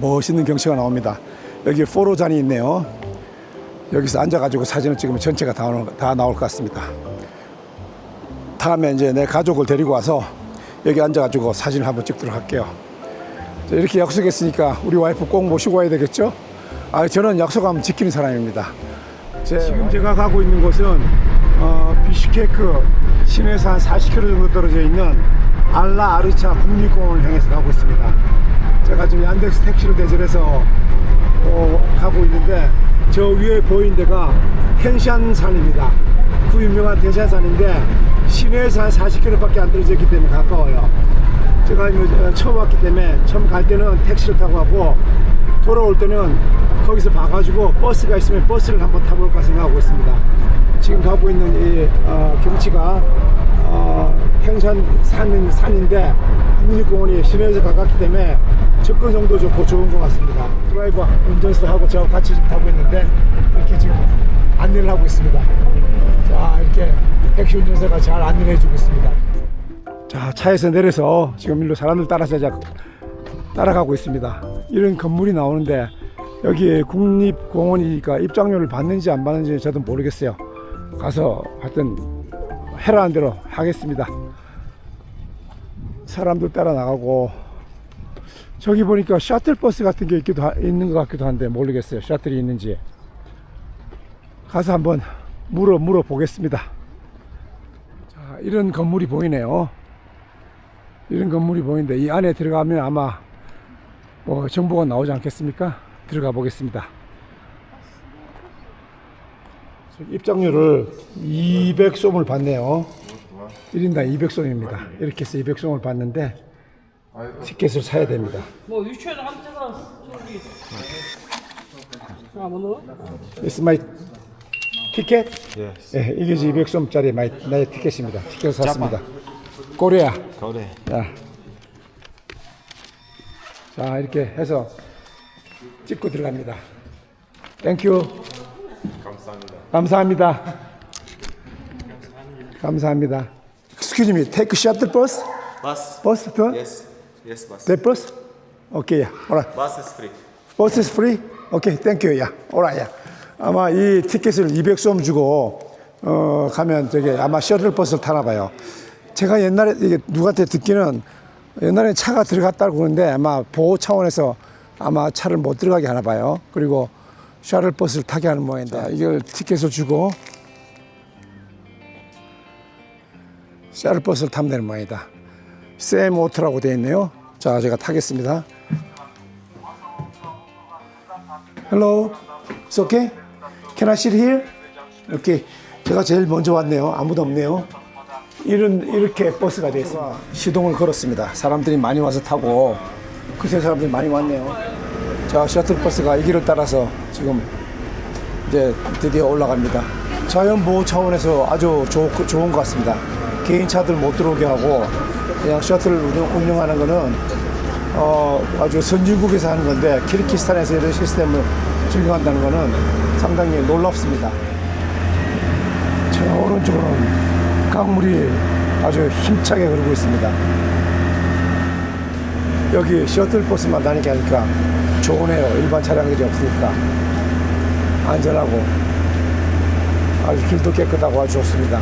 멋있는 경치가 나옵니다. 여기 포로잔이 있네요. 여기서 앉아가지고 사진을 찍으면 전체가 다, 나올- 다 나올 것 같습니다. 다음에 이제 내 가족을 데리고 와서 여기 앉아가지고 사진을 한번 찍도록 할게요. 자, 이렇게 약속했으니까 우리 와이프 꼭 모시고 와야 되겠죠? 아, 저는 약속하면 지키는 사람입니다. 지금 제가 가고 있는 곳은 어, 비슈케크 시내에서 한 40km 정도 떨어져 있는 알라 아르차 국립공원을 향해서 가고 있습니다. 제가 지금 얀덱스 택시를 대절해서 어, 가고 있는데 저 위에 보이는 데가 텐샨산입니다. 그 유명한 텐샨산인데 시내에서 한 40km밖에 안 떨어져 있기 때문에 가까워요. 제가 처음 왔기 때문에 처음 갈 때는 택시를 타고 가고 돌아올 때는 거기서 봐가지고 버스가 있으면 버스를 한번 타볼까 생각하고 있습니다. 지금 가고 있는 이 어, 경치가 어, 팽산 산, 산인데 국립공원이 시내에서 가깝기 때문에 접근성도 좋고 좋은 것 같습니다. 드라이버 운전수하고 저하고 같이 지금 타고 있는데 이렇게 지금 안내를 하고 있습니다. 자 이렇게 택시 운전사가 잘 안내를 해주고 있습니다. 자 차에서 내려서 지금 일로 사람들 따라서 따라가고 있습니다. 이런 건물이 나오는데 여기 국립공원이니까 입장료를 받는지 안 받는지 저도 모르겠어요. 가서 하여튼 해라는 대로 하겠습니다. 사람들 따라 나가고 저기 보니까 셔틀버스 같은 게 있기도 하- 있는 것 같기도 한데 모르겠어요. 셔틀이 있는지 가서 한번 물어 물어 보겠습니다. 자, 이런 건물이 보이네요. 이런 건물이 보이는데 이 안에 들어가면 아마 뭐 정보가 나오지 않겠습니까? 들어가 보겠습니다. 입장료를 200솜을 받네요. 1인당 200솜입니다. 이렇게 해서 200솜을 받는데 티켓을 사야 됩니다. 뭐 유치원 한 때가 저기 아 뭐노? Is my ticket? 예, 이게 이제 200솜짜리 my, 나의 티켓입니다. 티켓을 샀습니다. 코리아. 그래. 자, 자 이렇게 해서 찍고 들어갑니다. 땡큐. 감사합니다. 감사합니다. 감사합니다. Excuse me, take shuttle bus? Bus. Bus tour? Yes. Yes, bus. The bus? Okay, yeah. Alright. Bus is free. Bus is free? Okay, thank you. Yeah. Alright, yeah. 아마 이 티켓을 200솜 주고 어, 가면 저게 아마 셔틀 버스를 타나 봐요. 제가 옛날에 이게 누구한테 듣기는 옛날에 차가 들어갔다고 그러는데 아마 보호 차원에서 아마 차를 못 들어가게 하나 봐요. 그리고 셔틀 버스를 타게 하는 모양인데 이걸 티켓을 주고 셔틀 버스를 타면 되는 모양이다. 샘 오트라고 되어 있네요. 자, 제가 타겠습니다. Hello, it's okay? Can I sit here? Okay. 제가 제일 먼저 왔네요. 아무도 없네요. 이런 이렇게 버스가 돼서 시동을 걸었습니다. 사람들이 많이 와서 타고 그새 사람들이 많이 왔네요. 자, 셔틀 버스가 이 길을 따라서 지금 이제 드디어 올라갑니다. 자연 보호 차원에서 아주 좋, 좋은 것 같습니다. 개인 차들 못 들어오게 하고 그냥 셔틀 운영, 운영 하는 거는 어, 아주 선진국에서 하는 건데 키르키스탄에서 이런 시스템을 적용한다는 거는 상당히 놀랍습니다. 저 오른쪽으로는 강물이 아주 힘차게 흐르고 있습니다. 여기 셔틀 버스만 다니게 하니까 좋으네요. 일반 차량들이 없으니까 안전하고 아주 길도 깨끗하고 아주 좋습니다.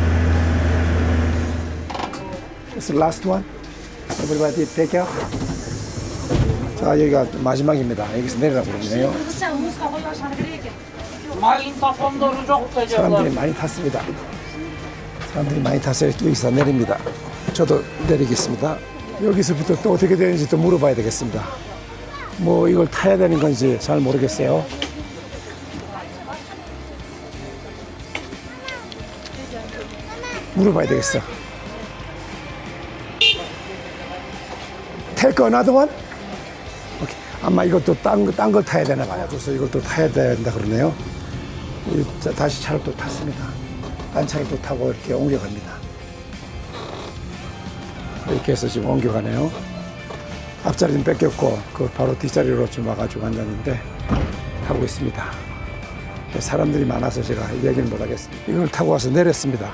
It's the last one. Everybody take care. 자 여기가 마지막입니다. 여기서 타판도로 적다 사람들이 많이 탔습니다. 사람들이 많이 탔어요. 여기서 내립니다. 저도 내리겠습니다. 여기서부터 또 어떻게 되는지 또 물어봐야 되겠습니다. 뭐 이걸 타야 되는 건지 잘 모르겠어요. 물어봐야 되겠어. Another one? 오케이. 아마 이것도 딴걸 걸 타야 되나 봐요. 그래서 이것도 타야 된다 그러네요. 다시 차를 또 탔습니다. 딴 차를 또 타고 이렇게 옮겨갑니다. 이렇게 해서 지금 옮겨가네요. 앞자리는 뺏겼고 그 바로 뒷자리로 좀 와가지고 앉았는데 타고 있습니다. 사람들이 많아서 제가 얘기를 못 하겠습니다. 이걸 타고 와서 내렸습니다.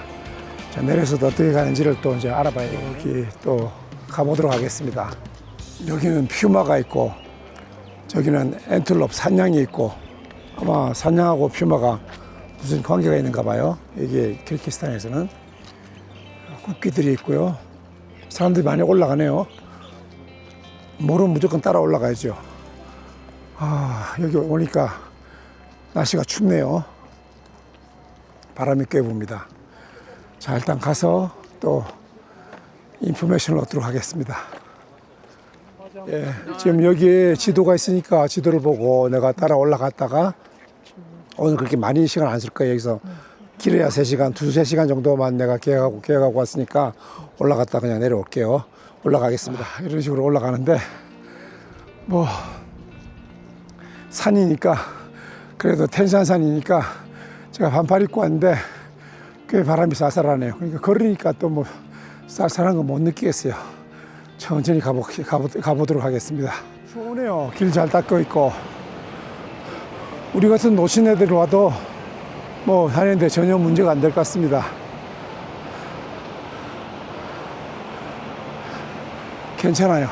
자, 내려서도 어떻게 가는지를 또 이제 알아봐야 여기 또 가보도록 하겠습니다. 여기는 퓨마가 있고 저기는 엔틀롭 산양이 있고 아마 산양하고 퓨마가 무슨 관계가 있는가 봐요. 이게 키르기스탄에서는 국기들이 있고요. 사람들이 많이 올라가네요. 모르면 무조건 따라 올라가야죠. 아, 여기 오니까 날씨가 춥네요. 바람이 꽤 붑니다. 자, 일단 가서 또 인포메이션을 얻도록 하겠습니다. 예, 지금 여기에 지도가 있으니까 지도를 보고 내가 따라 올라갔다가 오늘 그렇게 많이 시간 안 쓸 거예요. 여기서 길어야 3시간, 2, 3시간 정도만 내가 계획하고 계획하고 왔으니까 올라갔다 그냥 내려올게요. 올라가겠습니다. 이런 식으로 올라가는데 뭐 산이니까 그래도 텐산산이니까 제가 반팔 입고 왔는데 꽤 바람이 쌀쌀하네요. 그러니까 걸으니까 또 뭐 쌀쌀한 거 못 느끼겠어요. 천천히 가보, 가보, 가보도록 하겠습니다. 좋으네요. 길 잘 닦여 있고 우리 같은 노신애들 와도 뭐 다니는데 전혀 문제가 안 될 것 같습니다. 괜찮아요.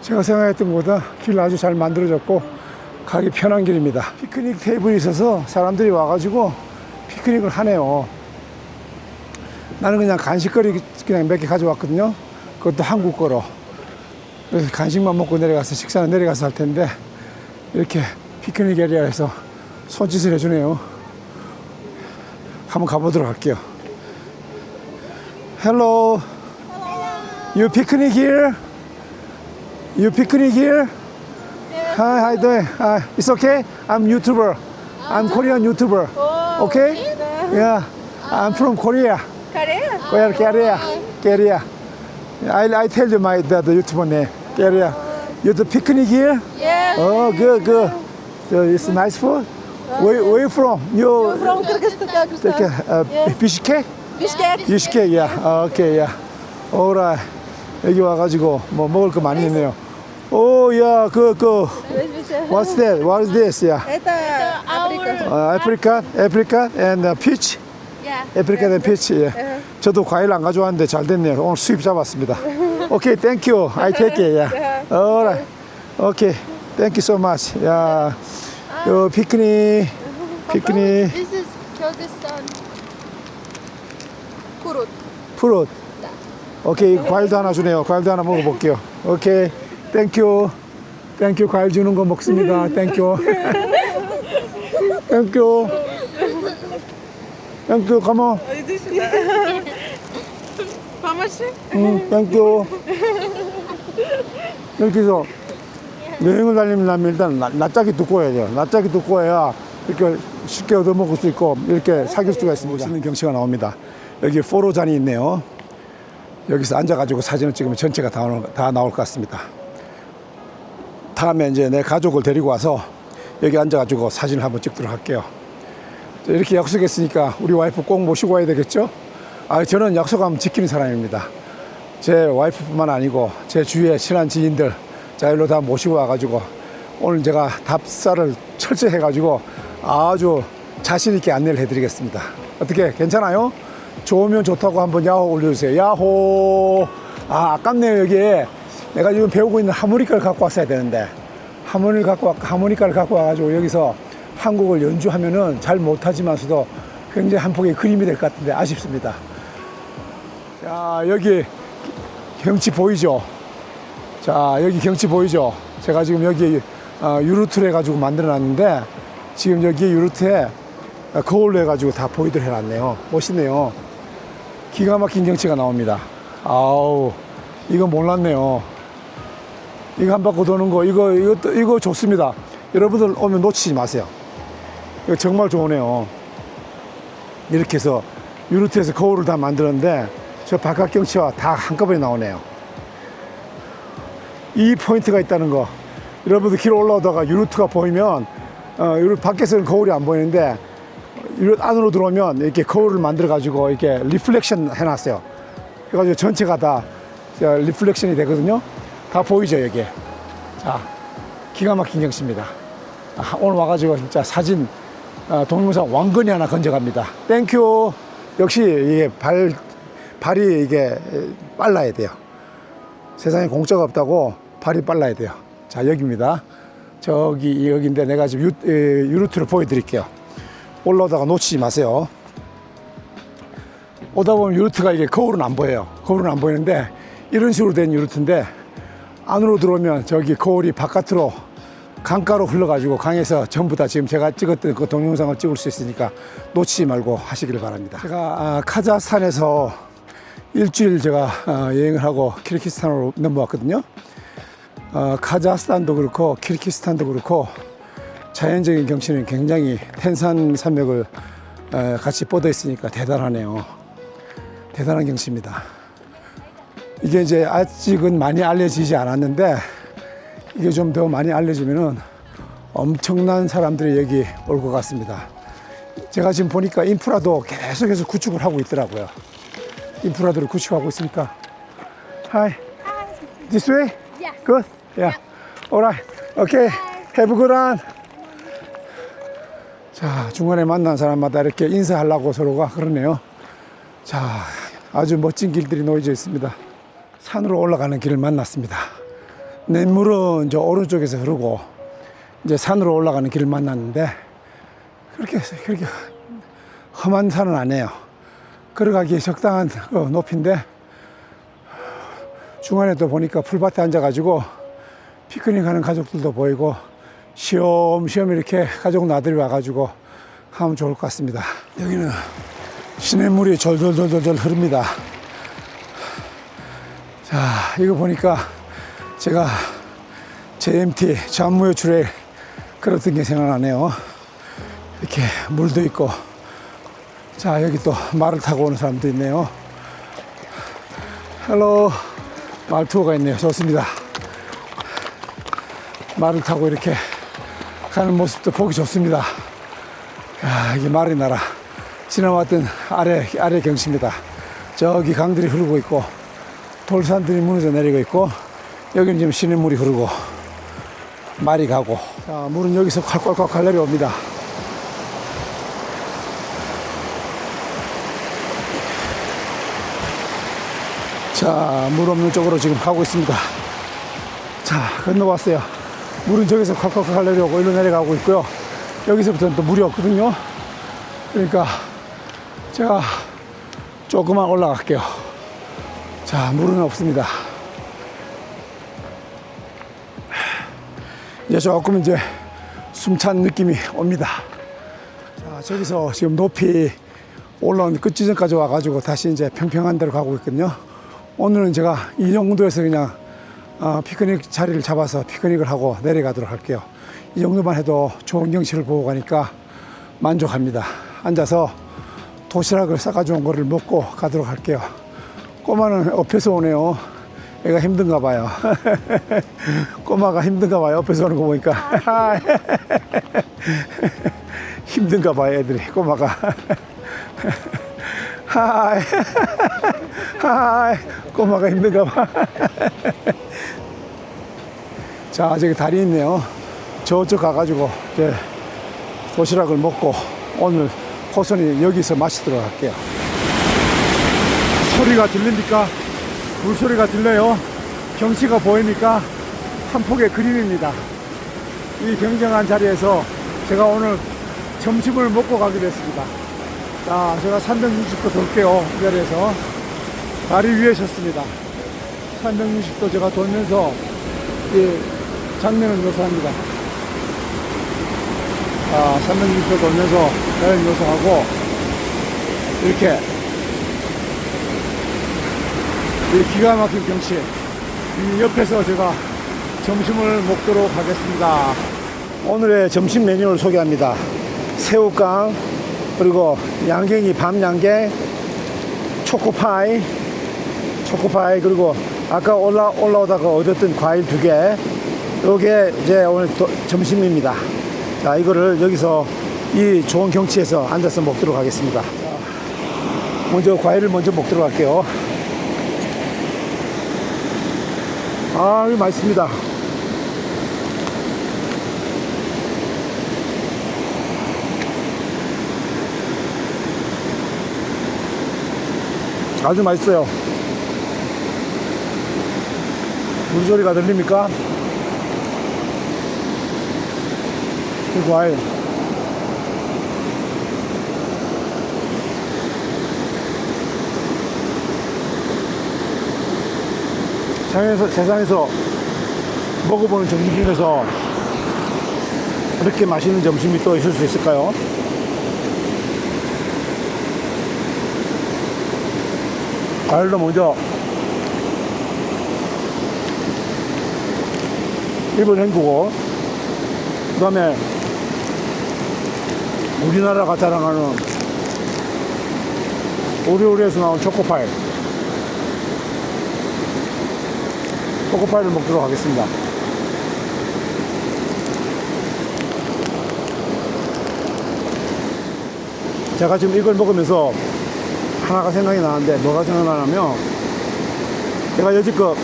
제가 생각했던 것보다 길 아주 잘 만들어졌고 가기 편한 길입니다. 피크닉 테이블이 있어서 사람들이 와가지고 피크닉을 하네요. 나는 그냥 간식거리 그냥 몇 개 가져왔거든요. 그것도 한국 거로. 그래서 간식만 먹고 내려가서 식사는 내려가서 할 텐데 이렇게 피크닉 에리아에서 손짓을 해주네요. 한번 가보도록 할게요. Hello. You picnic here? You picnic here? Hi, how you doing? Uh, it's okay. I'm YouTuber. I'm Korean YouTuber. Okay? Yeah. I'm from Korea. Korea? Korea, Korea, Korea. I, I tell you my the, the YouTuber name. Korea. You the picnic here? Yes. Oh, good, good. So it's nice food. Where, where you from? You From Kyrgyzstan. like Kyrgyzstan. uh, Yeah. Bishkek? Bishkek. Bishkek, yeah. Uh, okay, yeah. Alright. 여기 와가지고 뭐 먹을 거 많이 있네요. 오, 야, 그, 그, what's that? What is this? Yeah. Это Африка. Uh, apricot, apricot and uh, peach. Apricot and peach. 예. 저도 과일 안 가져왔는데 잘 됐네요. 오늘 수입 잡았습니다. 오케이, you. I take it. Yeah. Alright. 오케이. Thank you so much. 야, 요 피크닉, 피크닉, This is Kyrgyzstan. Kurut. 프롯. 오케이, 과일도 하나 주네요. 과일도 하나 먹어볼게요. 오케이, 땡큐. 땡큐, 과일 주는 거 먹습니다. 땡큐. 땡큐. 땡큐 가모 드시다. 파마씨? 응 땡큐 이렇게 해서 여행을 다니면 나면 일단 나- 낯짝이 두꺼워야 돼요. 낯짝이 두꺼워야 이렇게 쉽게 얻어먹을 수 있고 이렇게 사귈 수가 있습니다. 멋있는 경치가 나옵니다. 여기 포로잔이 있네요. 여기서 앉아가지고 사진을 찍으면 전체가 다 나올 것 같습니다. 다음에 이제 내 가족을 데리고 와서 여기 앉아가지고 사진을 한번 찍도록 할게요. 자, 이렇게 약속했으니까 우리 와이프 꼭 모시고 와야 되겠죠? 아, 저는 약속하면 지키는 사람입니다. 제 와이프뿐만 아니고 제 주위에 친한 지인들 자 일로 다 모시고 와가지고 오늘 제가 답사를 철저히 해가지고 아주 자신 있게 안내를 해드리겠습니다. 어떻게 괜찮아요? 좋으면 좋다고 한번 야호 올려주세요. 야호. 아 아깝네요 여기에 내가 지금 배우고 있는 하모니카를 갖고 왔어야 되는데 하모니를 갖고 와- 하모니카를 갖고 와가지고 여기서 한국을 연주하면은 잘 못하지만서도 굉장히 한 폭의 그림이 될 것 같은데 아쉽습니다. 자 여기 경치 보이죠? 자 여기 경치 보이죠? 제가 지금 여기 어, 유루트를 해가지고 만들어 놨는데 지금 여기 유루트에 어, 거울로 해가지고 다 보이들 해놨네요. 멋있네요. 기가 막힌 경치가 나옵니다. 아우 이거 몰랐네요. 이거 한 바퀴 도는 거 이거 이거 이거 좋습니다. 여러분들 오면 놓치지 마세요. 이거 정말 좋으네요. 이렇게 해서 유루트에서 거울을 다 만들었는데 저 바깥 경치와 다 한꺼번에 나오네요. 이 포인트가 있다는 거. 여러분들 길 올라오다가 유루트가 보이면 어, 유루 밖에서는 거울이 안 보이는데 유루 안으로 들어오면 이렇게 거울을 만들어 가지고 이렇게 리플렉션 해놨어요. 그래가지고 전체가 다 저, 리플렉션이 되거든요. 다 보이죠 여기에. 자, 기가 막힌 경치입니다. 아, 오늘 와가지고 진짜 사진 어, 동영상 왕건이 하나 건져갑니다. 땡큐. 역시 이게 발 발이 이게 빨라야 돼요. 세상에 공짜가 없다고 발이 빨라야 돼요. 자, 여기입니다. 저기, 여기인데 내가 지금 유, 에, 유루트를 보여드릴게요. 올라오다가 놓치지 마세요. 오다 보면 유루트가 이게 거울은 안 보여요. 거울은 안 보이는데 이런 식으로 된 유루트인데 안으로 들어오면 저기 거울이 바깥으로 강가로 흘러가지고 강에서 전부 다 지금 제가 찍었던 그 동영상을 찍을 수 있으니까 놓치지 말고 하시기를 바랍니다. 제가 아, 카자흐스탄에서 일주일 제가 아, 여행을 하고 키르기스탄으로 넘어왔거든요. 어, 카자흐스탄도 그렇고 키르기스탄도 그렇고 자연적인 경치는 굉장히 텐산 산맥을 에, 같이 뻗어 있으니까 대단하네요. 대단한 경치입니다. 이게 이제 아직은 많이 알려지지 않았는데 이게 좀 더 많이 알려지면은 엄청난 사람들이 여기 올 것 같습니다. 제가 지금 보니까 인프라도 계속해서 구축을 하고 있더라고요. 인프라들을 구축하고 있으니까. Hi. This way? Yes. Good? Yeah. Alright. Okay. Have a good one. 자, 중간에 만난 사람마다 이렇게 인사하려고 서로가 그러네요. 자, 아주 멋진 길들이 놓여져 있습니다. 산으로 올라가는 길을 만났습니다. 냇물은 저 오른쪽에서 흐르고 이제 산으로 올라가는 길을 만났는데 그렇게 그렇게 험한 산은 아니에요. 걸어가기에 적당한 그 높이인데 중간에 또 보니까 풀밭에 앉아가지고 피크닉 하는 가족들도 보이고 시험시험 이렇게 가족 나들이 와가지고 하면 좋을 것 같습니다. 여기는 시냇물이 졸졸졸졸 흐릅니다. 자, 이거 보니까 제가 JMT 잠무효 출에 그랬던 게 생각나네요. 이렇게 물도 있고, 자, 여기 또 말을 타고 오는 사람도 있네요. 헬로, 말 투어가 있네요. 좋습니다. 말을 타고 이렇게 가는 모습도 보기 좋습니다. 야, 이게 말의 나라. 지나왔던 아래, 아래 경치입니다. 저기 강들이 흐르고 있고, 돌산들이 무너져 내리고 있고, 여기는 지금 시냇물이 흐르고, 말이 가고, 자, 물은 여기서 콸콸콸콸 내려옵니다. 자, 물 없는 쪽으로 지금 가고 있습니다. 자, 건너왔어요. 물은 저기서 콸콸콸 내려오고, 일로 내려가고 있고요. 여기서부터는 또 물이 없거든요. 그러니까 제가 조금만 올라갈게요. 자, 물은 없습니다. 이제 조금 이제 숨찬 느낌이 옵니다. 자, 저기서 지금 높이 올라온 끝지점까지 와가지고 다시 이제 평평한 데로 가고 있거든요. 오늘은 제가 이 정도에서 그냥 어, 피크닉 자리를 잡아서 피크닉을 하고 내려가도록 할게요. 이 정도만 해도 좋은 경치를 보고 가니까 만족합니다. 앉아서 도시락을 싸가지고 온 거를 먹고 가도록 할게요. 꼬마는 옆에서 오네요. 애가 힘든가 봐요. 꼬마가 힘든가 봐요. 옆에서 오는 거 보니까. 힘든가 봐요, 애들이. 꼬마가. 하이. 하이. 꼬마가 힘든가 봐. 자, 저기 다리 있네요. 저쪽 가가지고 이제 도시락을 먹고 오늘 호선이 여기서 마시도록 할게요. 소리가 들립니까? 물소리가 들려요. 경치가 보이니까 한 폭의 그림입니다. 이 경쟁한 자리에서 제가 오늘 점심을 먹고 가기로 했습니다. 자, 제가 360도 돌게요. 이 자리에서. 다리 위에 섰습니다. 360도 제가 돌면서 이 장면을 묘사합니다. 자, 360도 돌면서 자연 묘사하고 이렇게 이 기가 막힌 경치 이 옆에서 제가 점심을 먹도록 하겠습니다. 오늘의 점심 메뉴를 소개합니다. 새우깡 그리고 양갱이 밤 양갱 초코파이 초코파이 그리고 아까 올라 올라오다가 얻었던 과일 두 개. 요게 이제 오늘 도- 점심입니다. 자, 이거를 여기서 이 좋은 경치에서 앉아서 먹도록 하겠습니다. 자, 먼저 과일을 먼저 먹도록 할게요. 아, 이거 맛있습니다. 아주 맛있어요. 물소리가 들립니까? 이 과일. 세상에서, 세상에서 먹어보는 점심 중에서 이렇게 맛있는 점심이 또 있을 수 있을까요? 과일도 먼저 입을 헹구고 그 다음에 우리나라가 자랑하는 오리오리에서 나온 초코파이 초코파이를 먹도록 하겠습니다 제가 지금 이걸 먹으면서 하나가 생각이 나는데 뭐가 생각나냐면 제가 여지껏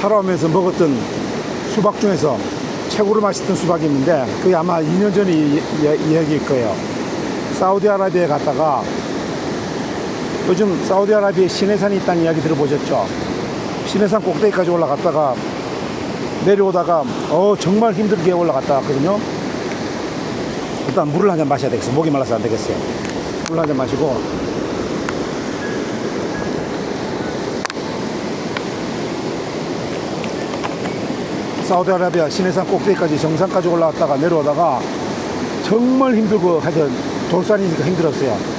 살아오면서 먹었던 수박 중에서 최고로 맛있던 수박이 있는데 그게 아마 2년 전 이- 이- 이야기일 거예요. 사우디아라비아에 갔다가 요즘 사우디아라비아에 시내산이 있다는 이야기 들어보셨죠? 시내산 꼭대기까지 올라갔다가 내려오다가 어 정말 힘들게 올라갔다 왔거든요. 일단 물을 한 잔 마셔야 되겠어. 목이 말라서 안 되겠어요. 물 한 잔 마시고 사우디아라비아 시내산 꼭대기까지 정상까지 올라갔다가 내려오다가 정말 힘들고 하여튼 돌산이니까 힘들었어요.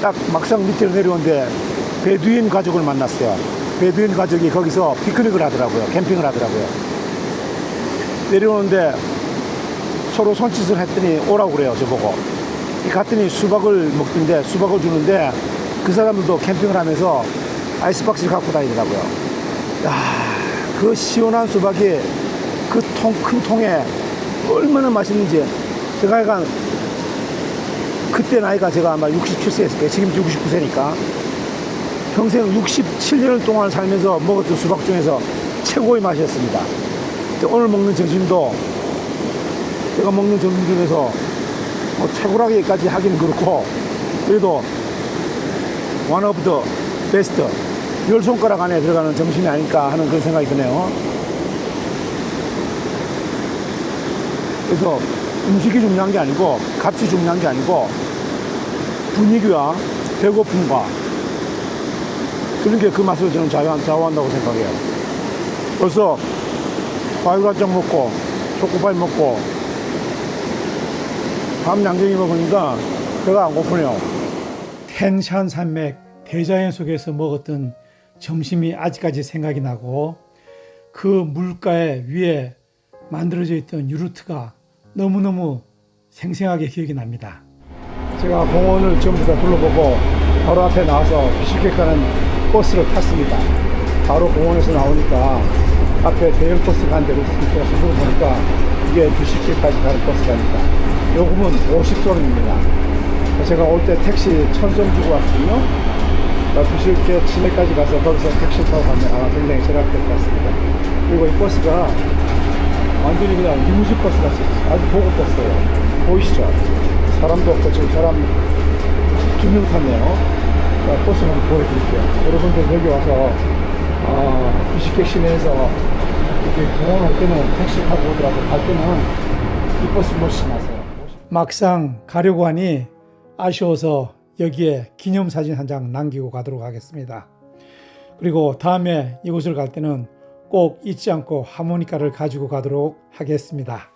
딱 막상 밑으로 내려오는데 베두인 가족을 만났어요. 베두인 가족이 거기서 피크닉을 하더라고요. 캠핑을 하더라고요. 내려오는데 서로 손짓을 했더니 오라고 그래요. 저보고. 갔더니 수박을 먹던데 수박을 주는데 그 사람들도 캠핑을 하면서 아이스박스를 갖고 다니더라고요. 야, 그 시원한 수박이 그 통, 큰 통에 얼마나 맛있는지 제가 약간 그때 나이가 제가 아마 67세였을 거예요. 지금 69세니까. 평생 67년을 동안 살면서 먹었던 수박 중에서 최고의 맛이었습니다. 오늘 먹는 점심도 제가 먹는 점심 중에서 뭐 최고라기까지 하기는 그렇고 그래도 one of the best 열 손가락 안에 들어가는 점심이 아닐까 하는 그런 생각이 드네요. 그래서 음식이 중요한 게 아니고 값이 중요한 게 아니고 분위기와 배고픔과 그런 게 그 맛을 저는 좌우한- 좌우한다고 생각해요. 벌써 과일 한장 먹고 초코파이 먹고 밤 양갱이 먹으니까 배가 안 고프네요. 텐샨 산맥 대자연 속에서 먹었던 점심이 아직까지 생각이 나고 그 물가에 위에 만들어져 있던 유루트가 너무너무 생생하게 기억이 납니다. 제가 공원을 전부 다 둘러보고 바로 앞에 나와서 비슈케 가는 버스를 탔습니다. 바로 공원에서 나오니까 앞에 대형 버스가 한 대로 있으니까 수를 보니까 이게 비슈케까지 가는 버스라니까 요금은 50소름입니다. 제가 올 때 택시 천성 주고 왔거든요. 비슈케 시내까지 가서 거기서 택시 타고 가면 아마 굉장히 절약될 것 같습니다. 그리고 이 버스가 완전히 그냥 리무진 버스 같아요. 아주 고급 버스예요. 보이시죠? 사람도 없고 지금 사람 두 명 탔네요. 자, 버스 한번 보여드릴게요. 여러분들 여기 와서 아, 비시켓 시내에서 이렇게 공원 올 때는 택시 타고 오더라도 갈 때는 이 버스 못 신나세요. 막상 가려고 하니 아쉬워서 여기에 기념사진 한 장 남기고 가도록 하겠습니다. 그리고 다음에 이곳을 갈 때는 꼭 잊지 않고 하모니카를 가지고 가도록 하겠습니다.